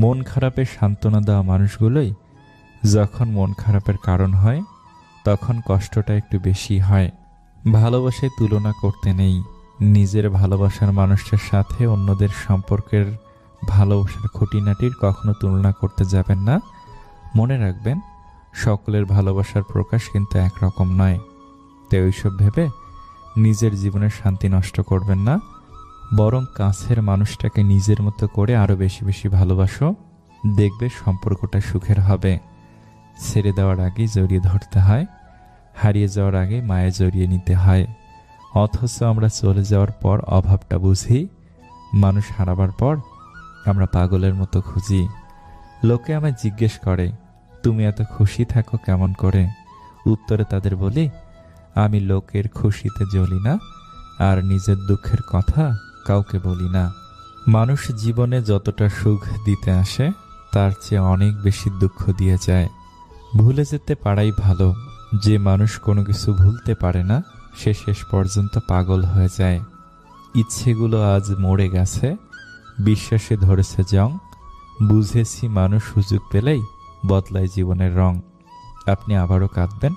মন খারাপের সান্ত্বনা দেওয়া মানুষগুলোই যখন মন খারাপের কারণ হয়, তখন কষ্টটা একটু বেশি হয়। ভালোবাসায় তুলনা করতে নেই। নিজের ভালোবাসার মানুষটার সাথে অন্যদের সম্পর্কের ভালোবাসার খুঁটিনাটির কখনো তুলনা করতে যাবেন না। মনে রাখবেন, সকলের ভালোবাসার প্রকাশ কিন্তু একরকম নয়। তো ওইসব ভেবে নিজের জীবনের শান্তি নষ্ট করবেন না। বরং কাছের মানুষটাকে নিজের মতো করে আরও বেশি বেশি ভালোবাসো, দেখবে সম্পর্কটা সুখের হবে। ছেড়ে দেওয়ার আগে জড়িয়ে ধরতে হয়, হারিয়ে যাওয়ার আগে মায়ে জড়িয়ে নিতে হয়। অথচ আমরা চলে যাওয়ার পর অভাবটা বুঝি, মানুষ হারাবার পর আমরা পাগলের মতো খুঁজি। লোকে আমায় জিজ্ঞেস করে, তুমি এত খুশি থাকো কেমন করে? উত্তরে তাদের বলি, আমি লোকের খুশিতে জ্বলি না, আর নিজের দুঃখের কথা কাউকে বলি না, মানুষ জীবনে যতটা সুখ দিতে আসে, তার চেয়ে অনেক বেশি দুঃখ দিয়ে যায়। ভুলে যেতে পারাই ভালো, যে মানুষ কোনো কিছু ভুলতে পারে না, সে শেষ পর্যন্ত পাগল হয়ে যায়। ইচ্ছেগুলো আজ মরে গেছে, বিশ্বাসে ধরেছে জং, বুঝেছি মানুষ সুযোগ পেলেই বদলায় জীবনের রং। আপনি আবারও কাঁদবেন,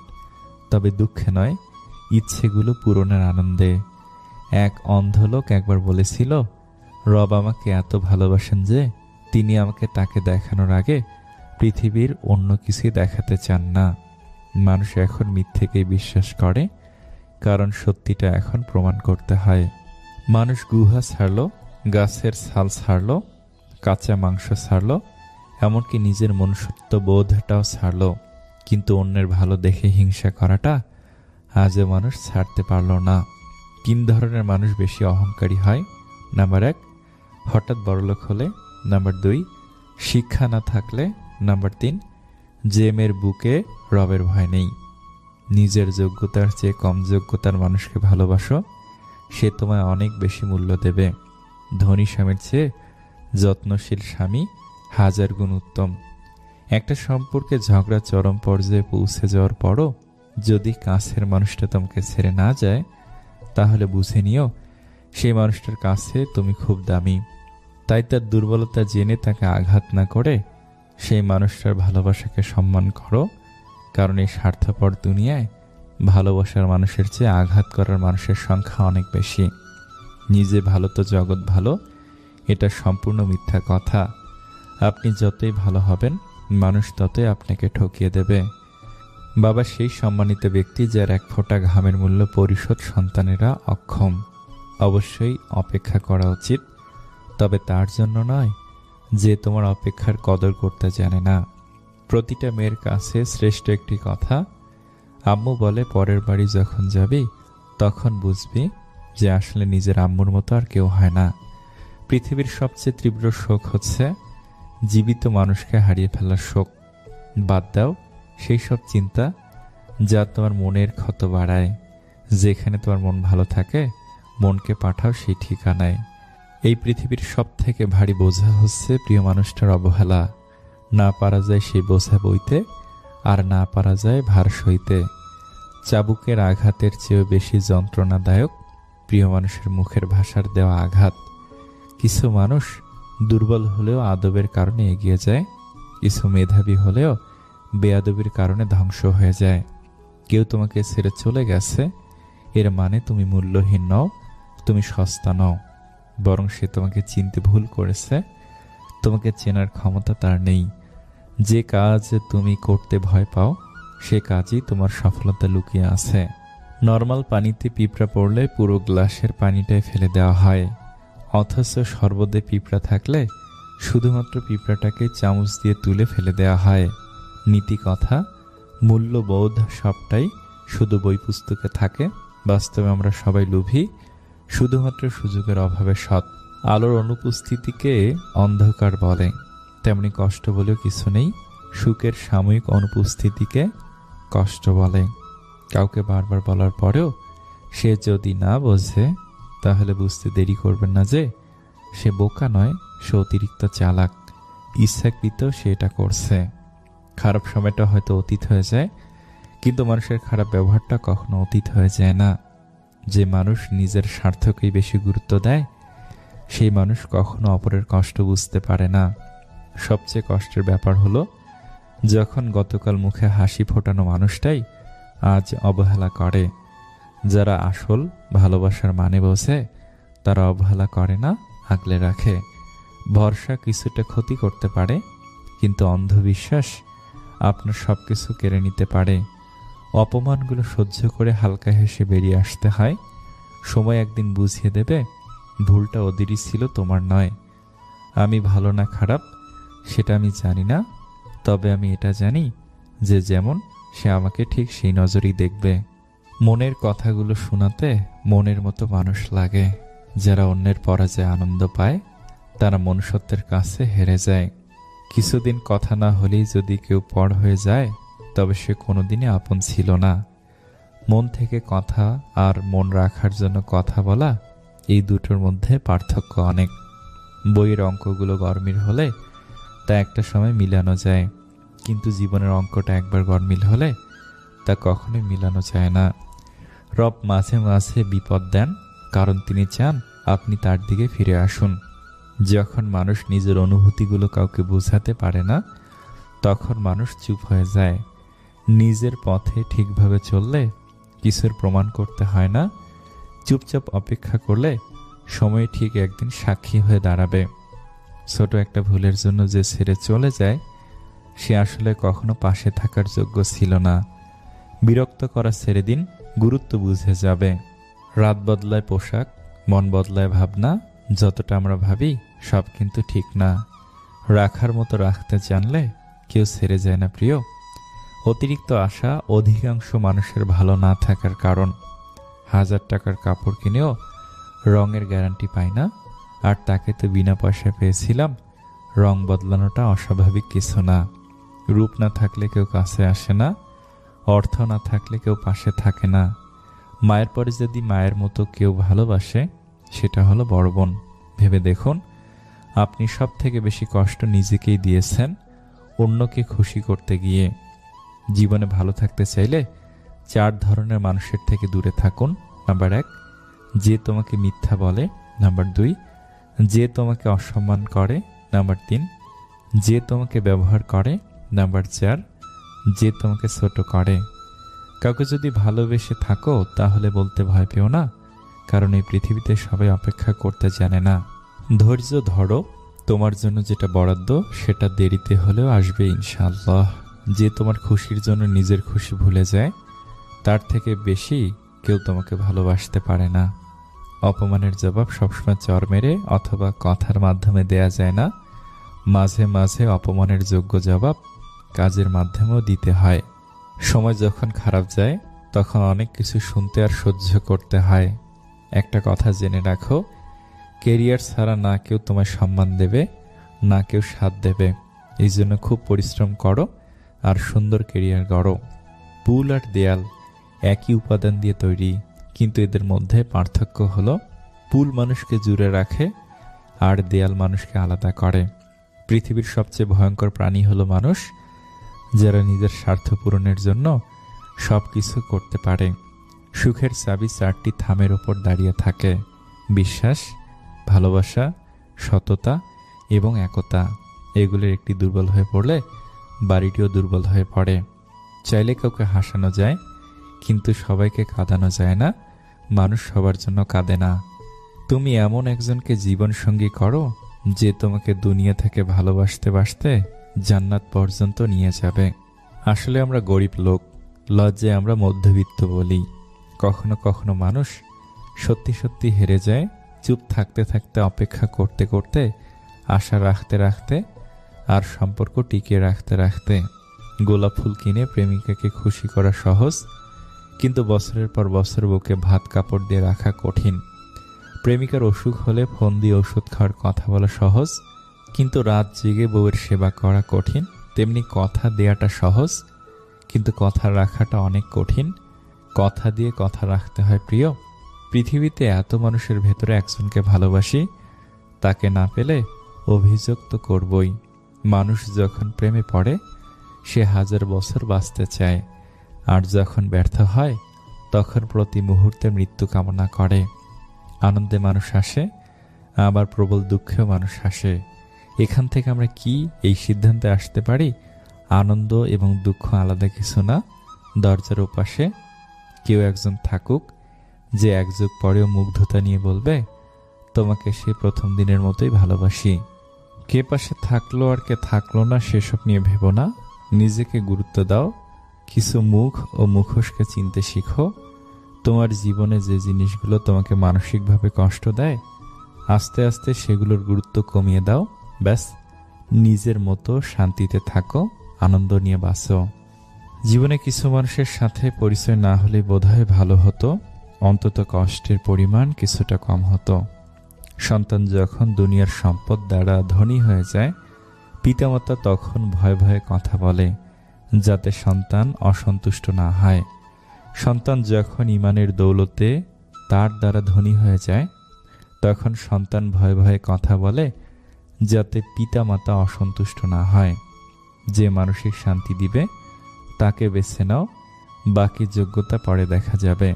তবে দুঃখে নয়, ইচ্ছেগুলো পূরণের আনন্দে। এক অন্ধ লোক একবার বলেছিল, রব আমাকে এত ভালোবাসেন যে তিনি আমাকে তাকে দেখানোর আগে পৃথিবীর অন্য কিছুই দেখাতে চান না। মানুষ এখন মিথ্যেকেই বিশ্বাস করে, কারণ সত্যিটা এখন প্রমাণ করতে হয়। মানুষ গুহা ছাড়ল, গাছের ছাল ছাড়ল, কাঁচা মাংস ছাড়ল, এমনকি নিজের মনুষ্যত্ব বোধটাও ছাড়ল। কিন্তু অন্যের ভালো দেখে হিংসা করাটা আজও মানুষ ছাড়তে পারল না। তিন ধরনের মানুষ বেশি অহংকারী হয়। নাম্বার এক, হঠাৎ বড়লোক হলে। নাম্বার দুই, শিক্ষা না থাকলে। নাম্বার তিন যে মেয়ের বুকে রবের ভয় নেই। নিজের যোগ্যতার চেয়ে কম যোগ্যতার মানুষকে ভালোবাসো। সে তোমায় অনেক বেশি মূল্য দেবে। ধনী স্বামীর চেয়ে যত্নশীল স্বামী হাজার গুণ উত্তম। একটা সম্পর্কে ঝগড়া চরম পর্যায়ে পৌঁছে যাওয়ার পরও যদি কাছের মানুষটা তোমাকে ছেড়ে না যায় তাহলে বুঝে নিও, সেই মানুষটার কাছে তুমি খুব দামি। তাই তার দুর্বলতা জেনে তাকে আঘাত না করে সেই মানুষটার ভালোবাসাকে সম্মান করো, কারণ এই স্বার্থপর দুনিয়ায় ভালোবাসার মানুষের চেয়ে আঘাত করার মানুষের সংখ্যা অনেক বেশি। নিজে ভালো তো জগৎ ভালো, এটা সম্পূর্ণ মিথ্যা কথা। আপনি যতই ভালো হবেন, মানুষ ততই আপনাকে ঠকিয়ে দেবে। বাবা সেই সম্মানিত ব্যক্তি যার এক ফোঁটা ঘামের মূল্য পরিশোধ সন্তানেরা অক্ষম। অবশ্যই অপেক্ষা করা উচিত। তবে তার জন্য নয় যে তোমার অপেক্ষার কদর করতে জানে না। প্রতিটা মেয়ের কাছে শ্রেষ্ঠ একটি কথা, আম্মু বলে পরের বাড়ি যখন যাবি, তখন বুঝবি যে আসলে নিজের আম্মুর মতো আর কেউ হয় না। পৃথিবীর সবচেয়ে তীব্র শোক হচ্ছে, জীবিত মানুষকে হারিয়ে ফেলার শোক। বাদ দাও সেই সব চিন্তা যা তোমার মনের ক্ষত বাড়ায়। যেখানে তোমার মন ভালো থাকে, মনকে পাঠাও সেই ঠিকানায়। এই পৃথিবীর সব থেকে ভারী বোঝা হচ্ছে প্রিয় মানুষটার অবহেলা। না পারা যায় সেই বোঝা বইতে, আর না পারা যায় ভার সইতে। চাবুকের আঘাতের চেয়েও বেশি যন্ত্রণাদায়ক প্রিয় মানুষের মুখের ভাষার দেওয়া আঘাত। কিছু মানুষ দুর্বল হলেও আদবের কারণে এগিয়ে যায়, কিছু মেধাবী হলেও বেয়াদবির কারণে ধ্বংস হয়ে যায়। কেউ তোমাকে ছেড়ে চলে গেছে, এর মানে তুমি মূল্যহীন নও, তুমি সস্তা নও। বরং সে তোমাকে চিনতে ভুল করেছে, তোমাকে চেনার ক্ষমতা তার নেই। যে কাজ তুমি করতে ভয় পাও, সে কাজই তোমার সফলতা লুকিয়ে আছে। নর্মাল পানিতে পিঁপড়া পড়লে পুরো গ্লাসের পানিটাই ফেলে দেওয়া হয়। অথচ সর্বদে পিঁপড়া থাকলে শুধুমাত্র পিঁপড়াটাকে চামচ দিয়ে তুলে ফেলে দেওয়া হয়। নীতি কথা মূল্যবোধ সবটাই শুধু বই পুস্তকে থাকে। বাস্তবে আমরা সবাই লোভী, শুধুমাত্র সুযোগের অভাবে সৎ। আলোর অনুপস্থিতিকে অন্ধকার বলে। তেমনি কষ্ট বলেও কিছু নেই, সুখের সাময়িক অনুপস্থিতিকে কষ্ট বলে। কাউকে বারবার বলার পরেও সে যদি না বোঝে, তাহলে বুঝতে দেরি করবেন না যে, সে বোকা নয়, সে অতিরিক্ত চালাক। ইচ্ছাকৃত সে এটা করছে। খারাপ সময়টা হয়তো অতীত হয়ে যায়, কিন্তু মানুষের খারাপ ব্যবহারটা কখনো অতীত হয়ে যায় না। যে মানুষ নিজের স্বার্থকেই বেশি গুরুত্ব দেয়, সেই মানুষ কখনো অপরের কষ্ট বুঝতে পারে না। সবচেয়ে কষ্টের ব্যাপার হলো, যখন গতকাল মুখে হাসি ফোটানো মানুষটাই আজ অবহেলা করে। যারা আসল ভালোবাসার মানে বোঝে, তারা অবহেলা করে না, আগলে রাখে। ভরসা কিছুটা ক্ষতি করতে পারে, কিন্তু অন্ধবিশ্বাস আপনার সব কিছু কেড়ে নিতে পারে। অপমানগুলো সহ্য করে হালকা হেসে বেরিয়ে আসতে হয়। সময় একদিন বুঝিয়ে দেবে, ভুলটা ওদেরই ছিল, তোমার নয়। আমি ভালো না খারাপ, সেটা আমি জানি না। তবে আমি এটা জানি যে যেমন সে আমাকে ঠিক সেই নজরেই দেখবে। মনের কথাগুলো শোনাতে মনের মতো মানুষ লাগে। যারা অন্যের পরাজয়ে আনন্দ পায়, তারা মনুষ্যত্বের কাছে হেরে যায়। কিছুদিন কথা না হলেই যদি কেউ পর হয়ে যায়, তবে সে কোনোদিনই আপন ছিল না। মন থেকে কথা আর মন রাখার জন্য কথা বলা, এই দুটোর মধ্যে পার্থক্য অনেক। বইয়ের অঙ্কগুলো গরমিল হলে তা একটা সময় মিলানো যায়, কিন্তু জীবনের অঙ্কটা একবার গরমিল হলে তা কখনোই মিলানো যায় না। রব মাঝে মাঝে বিপদ দেন, কারণ তিনি চান আপনি তার দিকে ফিরে আসুন। যখন মানুষ নিজের অনুভূতিগুলো কাউকে বোঝাতে পারে না, তখন মানুষ চুপ হয়ে যায়। নিজের পথে ঠিকভাবে চললে কিছুর প্রমাণ করতে হয় না। চুপচাপ অপেক্ষা করলে সময় ঠিক একদিন সাক্ষী হয়ে দাঁড়াবে। ছোট একটা ভুলের জন্য যে ছেড়ে চলে যায়, সে আসলে কখনো পাশে থাকার যোগ্য ছিল না। বিরক্ত করা ছেড়ে দিন গুরুত্ব বুঝে যাবে। রাত বদলায় পোশাক, মন বদলায় ভাবনা যতটা আমরা ভাবি, সব কিন্তু ঠিক না। রাখার মতো রাখতে জানলে কেউ ছেড়ে যায় না প্রিয়। অতিরিক্ত আশা অধিকাংশ মানুষের ভালো না থাকার কারণ। হাজার টাকার কাপড় কিনেও রঙের গ্যারান্টি পাই না, আর তাকে তো বিনা পয়সায় পেয়েছিলাম, রং বদলানোটা অস্বাভাবিক কিছু না। রূপ না থাকলে কেউ কাছে আসে না, অর্থ না থাকলে কেউ পাশে থাকে না। মায়ের পরে যদি মায়ের মতো কেউ ভালোবাসে সেটা হলো বড় বোন। ভেবে দেখুন, আপনি সব থেকে বেশি কষ্ট নিজেকেই দিয়েছেন অন্যকে খুশি করতে গিয়ে। জীবনে ভালো থাকতে চাইলে চার ধরনের মানুষের থেকে দূরে থাকুন। নাম্বার এক, যে তোমাকে মিথ্যা বলে। নাম্বার দুই, যে তোমাকে অসম্মান করে। নাম্বার তিন, যে তোমাকে ব্যবহার করে। নাম্বার চার, যে তোমাকে ছোট করে। কাউকে যদি ভালোবেসে থাকো, তাহলে বলতে ভয় পেও না। কারণ এই পৃথিবীতে সবাই অপেক্ষা করতে জানে না। ধৈর্য ধরো, তোমার জন্য যেটা বরাদ্দ, সেটা দেরিতে হলেও আসবে ইনশাআল্লাহ। যে তোমার খুশির জন্য নিজের খুশি ভুলে যায়, তার থেকে বেশি কেউ তোমাকে ভালোবাসতে পারে না। অপমানের জবাব সবসময় চর মেরে অথবা কথার মাধ্যমে দেয়া যায় না। মাঝে মাঝে অপমানের যোগ্য জবাব কাজের মাধ্যমেও দিতে হয়। সময় যখন খারাপ যায়, তখন অনেক কিছু শুনতে আর সহ্য করতে হয়। একটা কথা জেনে রাখো কেরিয়ার ছাড়া না কেউ তোমায় সম্মান দেবে, না কেউ সাথ দেবে। এই জন্য খুব পরিশ্রম করো আর সুন্দর কেরিয়ার গড়ো। পুল আর দেয়াল একই উপাদান দিয়ে তৈরি, কিন্তু এদের মধ্যে পার্থক্য হলো, পুল মানুষকে জুড়ে রাখে আর দেয়াল মানুষকে আলাদা করে। পৃথিবীর সবচেয়ে ভয়ঙ্কর প্রাণী হলো মানুষ, যারা নিজের স্বার্থ পূরণের জন্য সব কিছু করতে পারে। সুখের চাবি চারটি থামের ওপর দাঁড়িয়ে থাকে। বিশ্বাস, ভালোবাসা, সততা এবং একতা এগুলির একটি দুর্বল হয়ে পড়লে বাড়িটিও দুর্বল হয়ে পড়ে। চাইলে কাউকে হাসানো যায়, কিন্তু সবাইকে কাঁদানো যায় না। মানুষ সবার জন্য কাঁদে না। তুমি এমন একজনকে জীবনসঙ্গী করো, যে তোমাকে দুনিয়া থেকে ভালোবাসতে বাসতে জান্নাত পর্যন্ত নিয়ে যাবে। আসলে আমরা গরিব লোক, লজ্জায় আমরা মধ্যবিত্ত বলি। কখনো কখনো মানুষ সত্যি সত্যি হেরে যায়, চুপ থাকতে থাকতে, অপেক্ষা করতে করতে, আশা রাখতে রাখতে আর সম্পর্ক টিকিয়ে রাখতে রাখতে গোলাপ ফুল কিনে প্রেমিকাকে খুশি করা সহজ, কিন্তু বছরের পর বছর বুকে ভাত কাপড় দিয়ে রাখা কঠিন। প্রেমিকার অসুখ হলে ফোন দিয়ে ওষুধ খাওয়ার কথা বলা সহজ, কিন্তু রাত জেগে বউয়ের সেবা করা কঠিন, তেমনি কথা দেয়াটা সহজ, কিন্তু কথা রাখাটা অনেক কঠিন কথা দিয়ে কথা রাখতে হয়, প্রিয়। পৃথিবীতে এত মানুষের ভেতরে একজনকে ভালোবাসি, তাকে না পেলে অভিযোগ তো করবই। মানুষ যখন প্রেমে পড়ে, সে হাজার বছর বাঁচতে চায়, আর যখন ব্যর্থ হয়, তখন প্রতি মুহূর্তে মৃত্যু কামনা করে। আনন্দে মানুষ আসে, আবার প্রবল দুঃখেও মানুষ আসে। এখান থেকে আমরা কি এই সিদ্ধান্তে আসতে পারি? আনন্দ এবং দুঃখ আলাদা কিছু না। দরজার ওপাশে কেউ একজন থাকুক, যে এক যুগ পরেও মুগ্ধতা নিয়ে বলবে, তোমাকে সে প্রথম দিনের মতোই ভালোবাসি। কে পাশে থাকল আর কে থাকল না সেসব নিয়ে ভেবো না। নিজেকে গুরুত্ব দাও, কিছু মুখ ও মুখোশকে চিনতে শিখো। তোমার জীবনে যে জিনিসগুলো তোমাকে মানসিকভাবে কষ্ট দেয়, আস্তে আস্তে সেগুলোর গুরুত্ব কমিয়ে দাও। ব্যাস, নিজের মতো শান্তিতে থাকো, আনন্দ নিয়ে বাঁচো। জীবনে কিছু মানুষের সাথে পরিচয় না হলে বোধহয় ভালো হতো। অন্তত কষ্টের পরিমাণ কিছুটা কম হতো। সন্তান যখন দুনিয়ার সম্পদ দ্বারা ধনী হয়ে যায়, পিতামাতা তখন ভয়ে ভয়ে কথা বলে, যাতে সন্তান অসন্তুষ্ট না হয়। সন্তান যখন ইমানের দৌলতে তার দ্বারা ধনী হয়ে যায়, তখন সন্তান ভয়ে ভয়ে কথা বলে, যাতে পিতামাতা অসন্তুষ্ট না হয়। যে মানসিক শান্তি দিবে তাকে বেছে নাও, বাকি যোগ্যতা পরে দেখা যাবে।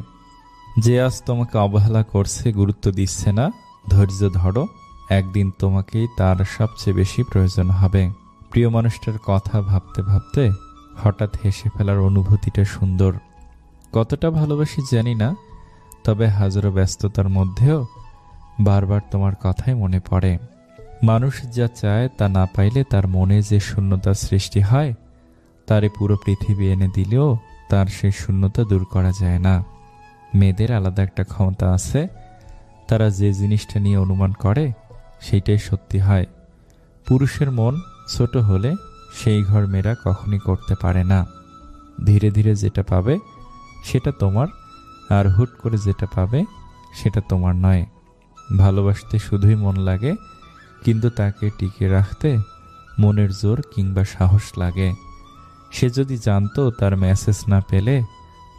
যে আজ তোমাকে অবহেলা করছে, গুরুত্ব দিচ্ছে না, ধৈর্য ধরো, একদিন তোমাকেই তার সবচেয়ে বেশি প্রয়োজন হবে। প্রিয় মানুষটার কথা ভাবতে ভাবতে হঠাৎ হেসে ফেলার অনুভূতিটা সুন্দর। কতটা ভালোবাসি জানি না, তবে হাজারো ব্যস্ততার মধ্যেও বারবার তোমার কথাই মনে পড়ে। মানুষ যা চায় তা না পাইলে তার মনে যে শূন্যতার সৃষ্টি হয় তারে পুরো পৃথিবী এনে দিলেও তার সেই শূন্যতা দূর করা যায় না। মেয়েদের আলাদা একটা ক্ষমতা আছে। তারা যে জিনিসটা নিয়ে অনুমান করে সেইটাই সত্যি হয়। পুরুষের মন ছোট হলে সেই ঘর মেয়েরা কখনই করতে পারে না। ধীরে ধীরে যেটা পাবে, সেটা তোমার, আর হুট করে যেটা পাবে, সেটা তোমার নয়। ভালোবাসতে শুধুই মন লাগে, কিন্তু তাকে টিকে রাখতে মনের জোর কিংবা সাহস লাগে। সে যদি জানতো তার মেসেজ না পেলে,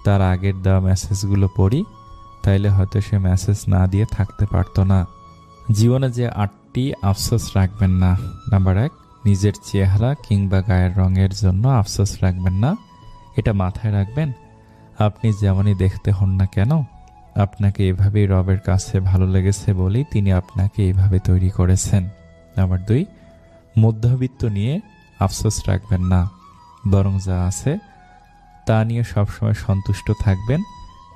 তার আগের দেওয়া মেসেজগুলো পড়ি, তাইলে হয়তো সে মেসেজ না দিয়ে থাকতে পারতো না। জীবনে যে আটটি আফসোস রাখবেন না, নাম্বার এক, নিজের চেহারা কিংবা গায়ের রঙের জন্য আফসোস রাখবেন না। এটা মাথায় রাখবেন, আপনি যেমনই দেখতে হন না কেন, আপনাকে এভাবেই রবের কাছে ভালো লেগেছে বলেই তিনি আপনাকে এইভাবে তৈরি করেছেন। নাম্বার দুই, মধ্যবিত্ত নিয়ে আফসোস রাখবেন না। বরং যা আছে, তা নিয়ে সবসময় সন্তুষ্ট থাকবেন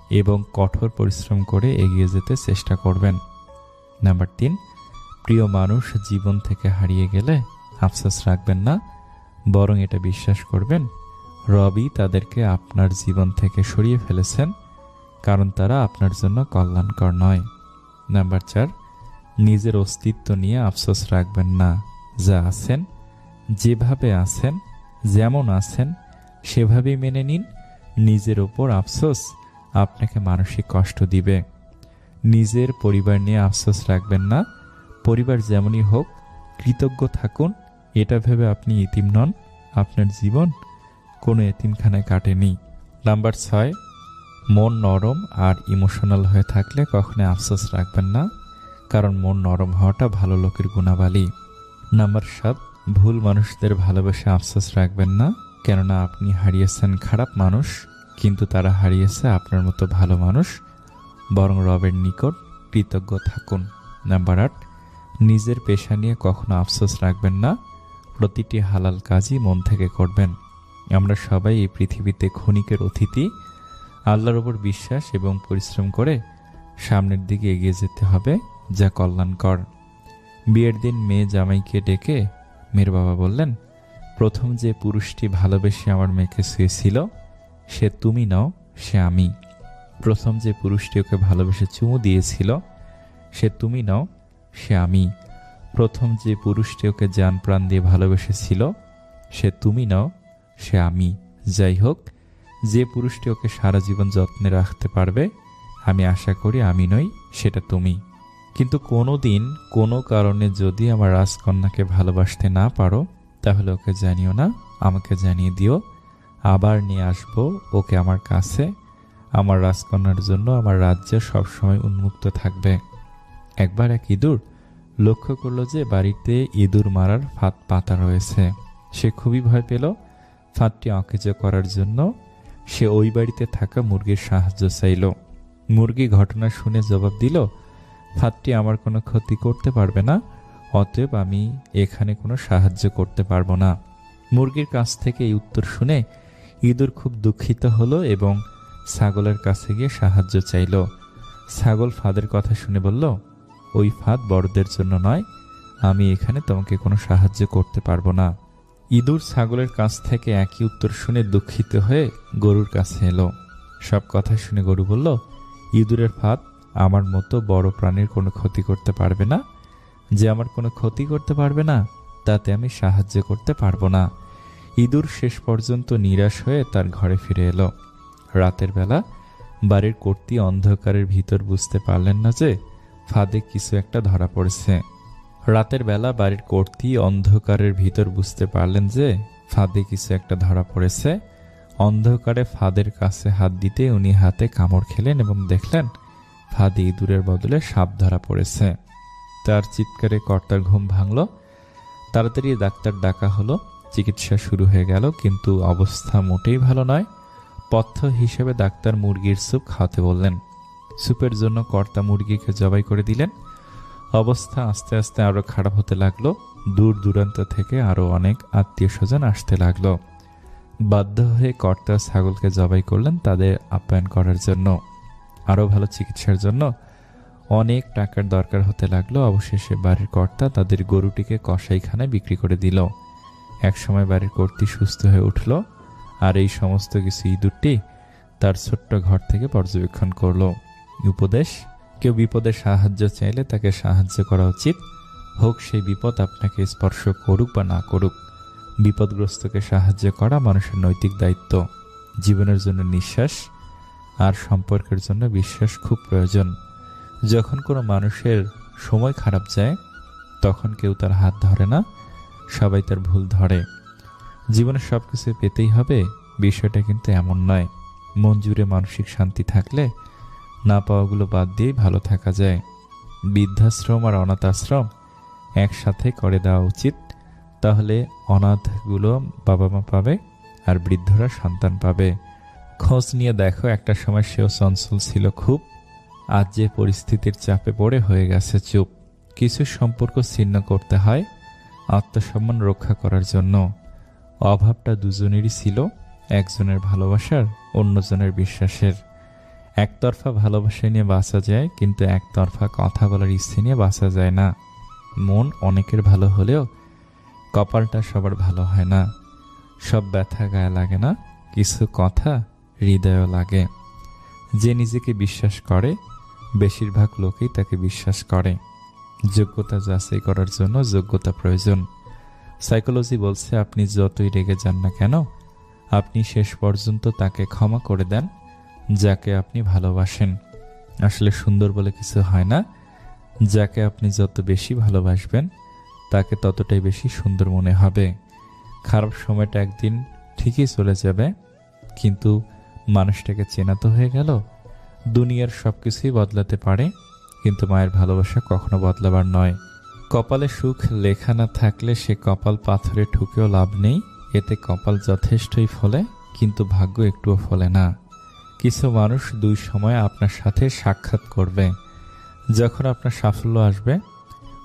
এবং কঠোর পরিশ্রম করে এগিয়ে যেতে চেষ্টা করবেন। নাম্বার তিন, প্রিয় মানুষ জীবন থেকে হারিয়ে গেলে আফসোস রাখবেন না, বরং এটা বিশ্বাস করবেন, রবি তাদেরকে আপনার জীবন থেকে সরিয়ে ফেলেছেন, কারণ তারা আপনার জন্য কল্যাণকর নয়। নাম্বার চার, নিজের অস্তিত্ব নিয়ে আফসোস রাখবেন না। যা আছেন, যেভাবে আছেন যেমন আছেন, সেভাবেই মেনে নিন। নিজের ওপর আফসোস আপনাকে মানসিক কষ্ট দিবে। নিজের পরিবার নিয়ে আফসোস রাখবেন না। পরিবার যেমনই হোক, কৃতজ্ঞ থাকুন। এটা ভেবে আপনি ইতিম নন। আপনার জীবন কোনো এতিমখানায় কাটেনি। নাম্বার ছয়, মন নরম আর ইমোশনাল হয়ে থাকলে কখনো আফসোস রাখবেন না। কারণ মন নরম হওয়াটা ভালো লোকের গুণাবলী। নাম্বার সাত ভুল মানুষদের ভালোবেসে আফসোস রাখবেন না, কেননা আপনি হারিয়েছেন খারাপ মানুষ, কিন্তু তারা হারিয়েছে আপনার মতো ভালো মানুষ। বরং রবের নিকট কৃতজ্ঞ থাকুন। নাম্বার আট, নিজের পেশা নিয়ে কখনো আফসোস রাখবেন না। প্রতিটি হালাল কাজই মন থেকে করবেন। আমরা সবাই এই পৃথিবীতে ক্ষণিকের অতিথি। আল্লাহর ওপর বিশ্বাস এবং পরিশ্রম করে সামনের দিকে এগিয়ে যেতে হবে, যা কল্যাণকর। বিয়ের দিন মেয়ে জামাইকে ডেকে মেয়ের বাবা বললেন, প্রথম যে পুরুষটি ভালোবেসে আমার মেয়েকে শুয়েছিল, সে তুমি নাও, সে আমি। প্রথম যে পুরুষটি ওকে ভালোবেসে চুমু দিয়েছিল, সে তুমি নাও, সে আমি। প্রথম যে পুরুষটি ওকে যান প্রাণ দিয়ে ভালোবেসেছিল, সে তুমি নাও, সে আমি। যাই হোক, যে পুরুষটি ওকে সারা জীবন যত্নে রাখতে পারবে, আমি আশা করি আমি নই, সেটা তুমি। কিন্তু কোনো দিন কোনো কারণে যদি আমার রাজকন্যাকে ভালোবাসতে না পারো, তাহলে ওকে জানিও না, আমাকে জানিয়ে দিও। আবার নিয়ে আসব ওকে আমার কাছে। আমার রাজকন্যার জন্য আমার রাজ্য সবসময় উন্মুক্ত থাকবে। একবার এক ইঁদুর লক্ষ্য করল যে বাড়িতে ইঁদুর মারার ফাঁদ পাতা রয়েছে। সে খুবই ভয় পেল। ফাঁদটি অকেজ করার জন্য সে ওই বাড়িতে থাকা মুরগির সাহায্য চাইল। মুরগি ঘটনা শুনে জবাব দিল ফাঁদটি আমার কোনো ক্ষতি করতে পারবে না, অতএব আমি এখানে কোনো সাহায্য করতে পারব না। মুরগির কাছ থেকে এই উত্তর শুনে ইঁদুর খুব দুঃখিত হলো এবং ছাগলের কাছে গিয়ে সাহায্য চাইল। ছাগল ফাঁদের কথা শুনে বলল, ওই ফাঁদ বড়দের জন্য নয়, আমি এখানে তোমাকে কোনো সাহায্য করতে পারব না। ইঁদুর ছাগলের কাছ থেকে একই উত্তর শুনে দুঃখিত হয়ে গরুর কাছে এলো। সব কথা শুনে গরু বলল, ইঁদুরের ফাঁদ আমার মতো বড় প্রাণীর কোনো ক্ষতি করতে পারবে না। যে আমার কোনো ক্ষতি করতে পারবে না, তাতে আমি সাহায্য করতে পারব না। ইঁদুর শেষ পর্যন্ত নিরাশ হয়ে তার ঘরে ফিরে এলো। রাতের বেলা বাড়ির কর্তী অন্ধকারের ভিতর বুঝতে পারলেন না যে ফাঁদে কিছু একটা ধরা পড়েছে। রাতের বেলা বাড়ির কর্তী অন্ধকারের ভিতর বুঝতে পারলেন যে ফাঁদে কিছু একটা ধরা পড়েছে। অন্ধকারে ফাঁদের কাছে হাত দিতে উনি হাতে কামড় খেলেন এবং দেখলেন ফাঁদে ইঁদুরের বদলে সাপ ধরা পড়েছে। তার চিৎকারে কর্তার ঘুম ভাঙল। তাড়াতাড়ি ডাক্তার ডাকা হলো। চিকিৎসা শুরু হয়ে গেল, কিন্তু অবস্থা মোটেই ভালো নয়। পথ্য হিসেবে ডাক্তার মুরগির স্যুপ খাওয়াতে বললেন। স্যুপের জন্য কর্তা মুরগিকে জবাই করে দিলেন। অবস্থা আস্তে আস্তে আরও খারাপ হতে লাগল। দূর দূরান্ত থেকে আরও অনেক আত্মীয় স্বজন আসতে লাগল। বাধ্য হয়ে কর্তা ছাগলকে জবাই করলেন তাদের আপ্যায়ন করার জন্য। আরও ভালো চিকিৎসার জন্য অনেক টাকার দরকার হতে লাগল। অবশেষে বাড়ির কর্তা তাদের গরুটিকে কসাইখানায় বিক্রি করে দিল। একসময় বাড়ির কর্তি সুস্থ হয়ে উঠল আর এই সমস্ত কিছু ইঁদুরটি তার ছোট্ট ঘর থেকে পর্যবেক্ষণ করল। উপদেশ, কেউ বিপদে সাহায্য চাইলে তাকে সাহায্য করা উচিত। হোক সেই বিপদ আপনাকে স্পর্শ করুক বা না করুক, বিপদগ্রস্তকে সাহায্য করা মানুষের নৈতিক দায়িত্ব। জীবনের জন্য নিঃশ্বাস আর সম্পর্কের জন্য বিশ্বাস খুব প্রয়োজন। যখন কোনো মানুষের সময় খারাপ যায়, তখন কেউ তার হাত ধরে না, সবাই তার ভুল ধরে। জীবনে সব কিছু পেতেই হবে, বিষয়টা কিন্তু এমন নয়। মন জুড়ে মানসিক শান্তি থাকলে, না পাওয়াগুলো বাদ দিয়েই ভালো থাকা যায়। বৃদ্ধাশ্রম আর অনাথ আশ্রম একসাথে করে দেওয়া উচিত, তাহলে অনাথগুলো বাবা মা পাবে আর বৃদ্ধরা সন্তান পাবে। খোঁজ নিয়ে দেখো, একটা সময় সেও চঞ্চল ছিল খুব, আজ যে পরিস্থিতির চাপে পড়ে হয়ে গেছে চুপ। কিছু সম্পর্ক ছিন্ন করতে হয়, আত্মসম্মান রক্ষা করার জন্য। অভাবটা দুজনেরই ছিল, একজনের ভালোবাসার, অন্যজনের বিশ্বাসের। একতরফা ভালোবাসা নিয়ে বাঁচা যায়, কিন্তু একতরফা কথা বলার ইচ্ছে নিয়ে বাঁচা যায় না। মন অনেকের ভালো হলেও কপালটা সবার ভালো হয় না। সব ব্যথা গায়ে লাগে না, কিছু কথা হৃদয়ও লাগে। যে নিজেকে বিশ্বাস করে, বেশিরভাগ লোকেই তাকে বিশ্বাস করে। যোগ্যতা যাচাই করার জন্য যোগ্যতা প্রয়োজন। সাইকোলজি বলছে, আপনি যতই রেগে যান না কেন, আপনি শেষ পর্যন্ত তাকে ক্ষমা করে দেন, যাকে আপনি ভালোবাসেন। আসলে সুন্দর বলে কিছু হয় না। যাকে আপনি যত বেশি ভালোবাসবেন, তাকে ততটাই বেশি সুন্দর মনে হবে। খারাপ সময়টা একদিন ঠিকই চলে যাবে, কিন্তু মানুষটাকে চেনা তো হয়ে গেল, দুনিয়ার সব কিছুই বদলাতে পারে, কিন্তু মায়ের ভালোবাসা কখনো বদলাবার নয়। কপালে সুখ লেখা না থাকলে সে কপাল পাথরে ঠুকেও লাভ নেই, এতে কপাল যথেষ্টই ফলে, কিন্তু ভাগ্য একটুও ফলে না। কিছু মানুষ দুই সময় আপনার সাথে সাক্ষাৎ করবে। যখন আপনার সাফল্য আসবে,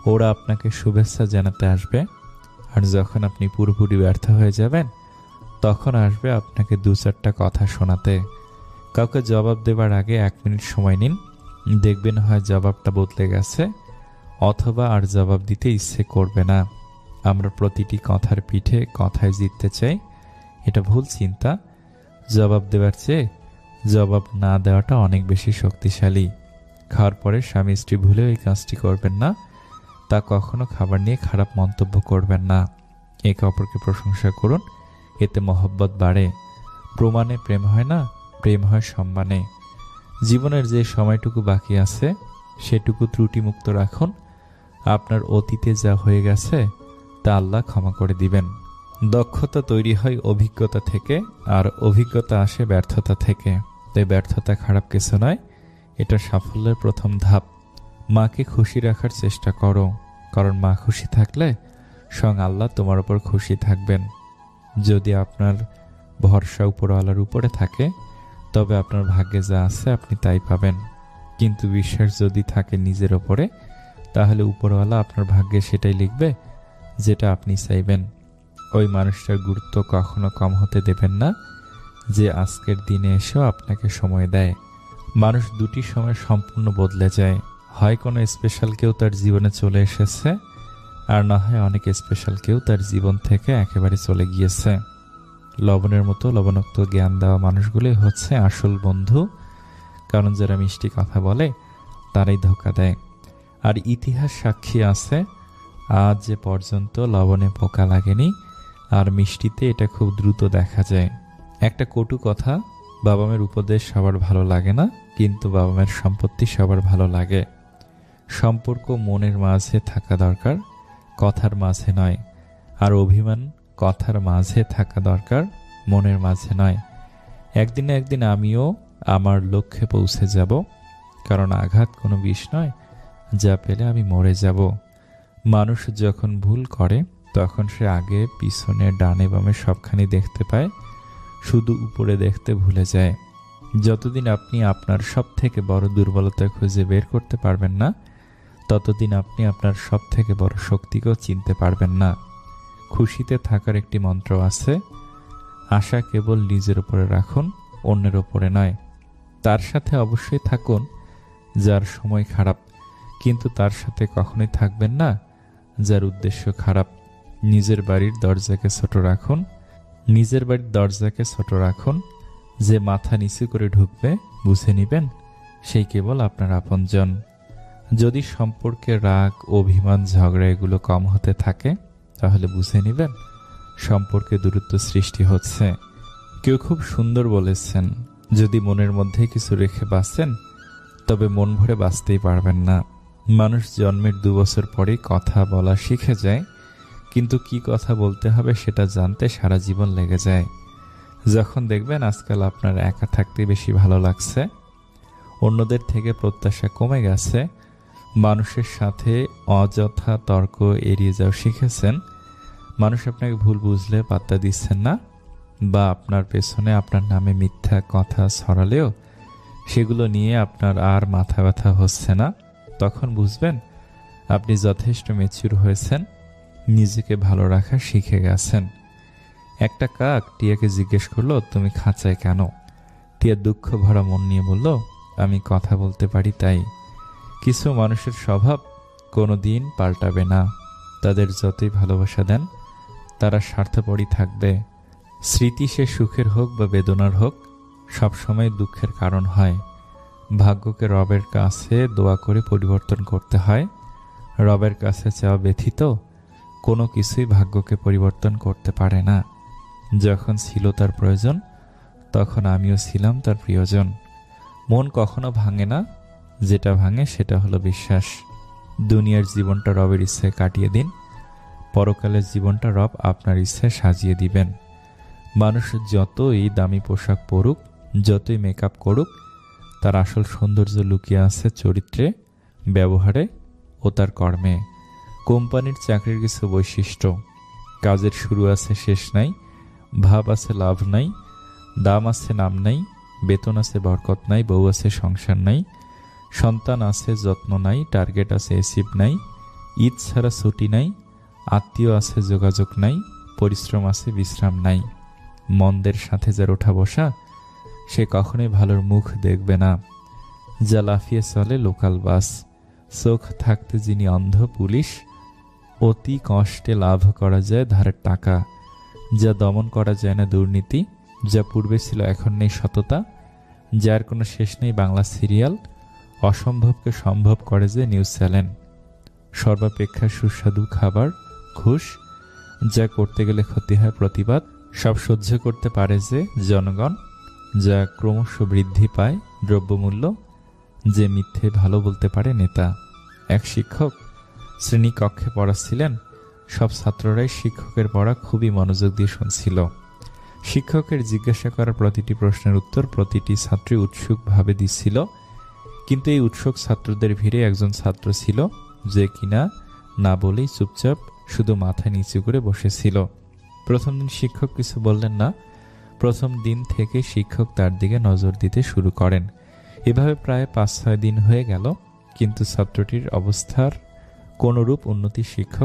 ওরা আপনাকে শুভেচ্ছা জানাতে আসবে, আর যখন আপনি পুরোপুরি ব্যর্থ হয়ে যাবেন তখন আসবে আপনাকে দু চারটা কথা শোনাতে। কাউকে জবাব দেবার আগে এক মিনিট সময় নিন। দেখবেন হয় জবাবটা বদলে গেছে, অথবা আর জবাব দিতে ইচ্ছে করবে না। আমরা প্রতিটি কথার পিঠে কথায় জিততে চাই, এটা ভুল চিন্তা। জবাব দেওয়ার চেয়ে জবাব না দেওয়াটা অনেক বেশি শক্তিশালী। খাওয়ার পরে স্বামী স্ত্রী ভুলেও এই কাজটি করবেন না, তা কখনো খাবার নিয়ে খারাপ মন্তব্য করবেন না। একে অপরকে প্রশংসা করুন এতে মহব্বত বাড়ে। প্রমাণে প্রেম হয় না, প্রেম হয় সম্মানে। জীবনের যে সময়টুকু বাকি আছে, সেটুকু ত্রুটিমুক্ত রাখুন। আপনার অতীতে যা হয়ে গেছে, তা আল্লাহ ক্ষমা করে দিবেন। দক্ষতা তৈরি হয় অভিজ্ঞতা থেকে, আর অভিজ্ঞতা আসে ব্যর্থতা থেকে। তাই ব্যর্থতা খারাপ কিছু নয়, এটা সাফল্যের প্রথম ধাপ। মাকে খুশি রাখার চেষ্টা করো, কারণ মা খুশি থাকলে স্বয়ং আল্লাহ তোমার উপর খুশি থাকবেন। যদি আপনার ভরসা উপরওয়ালার উপরে থাকে, তবে আপনার ভাগ্যে যা আছে আপনি তাই পাবেন। কিন্তু বিশ্বাস যদি থাকে নিজের ওপরে, তাহলে উপরওয়ালা আপনার ভাগ্যে সেটাই লিখবে যেটা আপনি চাইবেন। ওই মানুষটার গুরুত্ব কখনো কম হতে দেবেন না, যে আজকের দিনে এসেও আপনাকে সময় দেয়। মানুষ দুটি সময় সম্পূর্ণ বদলে যায়। হয় কোনো স্পেশাল কেউ তার জীবনে চলে এসেছে আর না হয় অনেক স্পেশাল কেউ তার জীবন থেকে একেবারে চলে গিয়েছে। লবণের মতো লবণাক্ত জ্ঞান দেওয়া মানুষগুলোই হচ্ছে আসল বন্ধু। কারণ যারা মিষ্টি কথা বলে, তারাই ধোকা দেয়। আর ইতিহাস সাক্ষী আছে, আজ যে পর্যন্ত লবণে পোকা লাগেনি, আর মিষ্টিতে এটা খুব দ্রুত দেখা যায়। একটা কটু কথা বাবা মায়ের উপদেশ সবার ভালো লাগে না, কিন্তু বাবা মায়ের সম্পত্তি সবার ভালো লাগে। সম্পর্ক মনের মাঝে থাকা দরকার কথার মাঝে নয়। আর অভিমান কথার মাঝে থাকা দরকার, মনের মাঝে নয়। একদিন একদিন আমিও আমার লক্ষ্যে পৌঁছে যাব। কারণ আঘাত কোনো বিষ নয়, যা পেলে আমি মরে যাব। মানুষ যখন ভুল করে, তখন সে আগে, পিছনে, ডানে, বামে সবখানি দেখতে পায়। শুধু উপরে দেখতে ভুলে যায়। যতদিন আপনি আপনার সব থেকে বড় দুর্বলতা খুঁজে বের করতে পারবেন না ততদিন আপনি আপনার সব থেকে বড় শক্তিকেও চিনতে পারবেন না। খুশিতে থাকার একটি মন্ত্র আছে, আশা কেবল নিজের উপরে রাখুন, অন্যের ওপরে নয়। তার সাথে অবশ্যই থাকুন, যার সময় খারাপ, কিন্তু তার সাথে কখনোই থাকবেন না, যার উদ্দেশ্য খারাপ। নিজের বাড়ির দরজাকে ছোট রাখুন, নিজের বাড়ির দরজাকে ছোট রাখুন, যে মাথা নিচু করে ঢুকবে, বুঝে নিবেন, সেই কেবল আপনার আপনজন। যদি সম্পর্কে রাগ, অভিমান, ঝগড়া এগুলো কম হতে থাকে, তাহলে বুঝে নেবেন সম্পর্কে দূরত্ব সৃষ্টি হচ্ছে। কেউ খুব সুন্দর বলেছেন, যদি মনের মধ্যে কিছু রেখে বাঁচেন, তবে মন ভরে বাঁচতেই পারবেন না। মানুষ জন্মের দু বছর পরেই কথা বলা শিখে যায়, কিন্তু কি কথা বলতে হবে সেটা জানতে সারা জীবন লেগে যায়। যখন দেখবেন আজকাল আপনার একা থাকতে বেশি ভালো লাগছে, অন্যদের থেকে প্রত্যাশা কমে গেছে মানুষের সাথে অযথা তর্ক এড়িয়ে যাও শিখেছেন। মানুষ আপনাকে ভুল বুঝলে পাত্তা দিচ্ছেন না বা আপনার পেছনে আপনার নামে মিথ্যা কথা ছড়ালেও সেগুলো নিয়ে আপনার আর মাথা ব্যথা হচ্ছে না। তখন বুঝবেন আপনি যথেষ্ট মেচুর হয়েছেন, নিজেকে ভালো রাখা শিখে গেছেন। একটা কাক টিয়াকে জিজ্ঞেস করল, তুমি খাঁচায় কেন? টিয়া দুঃখ ভরা মন নিয়ে বলল, আমি কথা বলতে পারি তাই। কিছু মানুষের স্বভাব কোনো দিন পাল্টাবে না। তাদের যতই ভালোবাসা দেন, তারা স্বার্থপরই থাকবে। স্মৃতি সে সুখের হোক বা বেদনার হোক, সবসময় দুঃখের কারণ হয়। ভাগ্যকে রবের কাছে দোয়া করে পরিবর্তন করতে হয়। রবের কাছে চাওয়া ব্যথিত, কোনো কিছুই ভাগ্যকে পরিবর্তন করতে পারে না। যখন ছিল তার প্রয়োজন, তখন আমিও ছিলাম তার প্রিয়জন। মন কখনো ভাঙে না যেটা ভাঙে সেটা হলো বিশ্বাস। দুনিয়ার জীবনটা রবের ইচ্ছায় কাটিয়ে দিন, পরকালের জীবনটা রব আপনার ইচ্ছায় সাজিয়ে দিবেন। মানুষ যতই দামি পোশাক পরুক, যতই মেকআপ করুক, তার আসল সৌন্দর্য লুকিয়ে আছে চরিত্রে, ব্যবহারে ও তার কর্মে। কোম্পানির চাকরির কিছু বৈশিষ্ট্য, কাজের শুরু আছে শেষ নাই, ভাব আছে লাভ নাই, দাম আছে নাম নাই, বেতন আছে বরকত নাই, বউ আছে সংসার নাই সন্তান আছে, যত্ন নাই টার্গেট আছে এসিভ নাই, ঈদ ছাড়া ছুটি নাই, আত্মীয় আছে, যোগাযোগ নাই, পরিশ্রম আছে, বিশ্রাম নাই। মন্দের সাথে যার ওঠা বসা, সে কখনোই ভালোর মুখ দেখবে না। যা লাফিয়ে চলে লোকাল বাস। চোখ থাকতে যিনি অন্ধ পুলিশ, অতি কষ্টে লাভ করা যায় ধারের টাকা। যা দমন করা যায় না দুর্নীতি, যা পূর্বে ছিল এখন নেই সততা, যার কোনো শেষ নেই বাংলা সিরিয়াল। অসম্ভবকে সম্ভব করে যে নিউজ চ্যানেল। সর্বাপেক্ষা সুস্বাদু খাবার, ঘুষ, যা করতে গেলে ক্ষতি হয় প্রতিবাদ, সব সহ্য করতে পারে যে জনগণ, যা ক্রমশ বৃদ্ধি পায় দ্রব্যমূল্য, যে মিথ্যে ভালো বলতে পারে নেতা। এক শিক্ষক শ্রেণি কক্ষে পড়াচ্ছিলেন, সব ছাত্ররাই শিক্ষকের পড়া খুবই মনোযোগ দিয়ে শুনছিল। শিক্ষকের জিজ্ঞাসা করা প্রতিটি প্রশ্নের উত্তর প্রতিটি ছাত্রী উৎসুকভাবে দিচ্ছিল কিন্তু এই উৎসুক ছাত্রদের ভিড়ে একজন ছাত্র ছিল যে কিনা না বলেই চুপচাপ শুধু মাথা নিচু করে বসেছিল। প্রথম দিন শিক্ষক কিছু বললেন না। প্রথম দিন থেকে শিক্ষক তার দিকে নজর দিতে শুরু করেন। এভাবে প্রায় পাঁচ ছয় দিন হয়ে গেল, কিন্তু ছাত্রটির অবস্থার কোনোরূপ উন্নতি শিক্ষক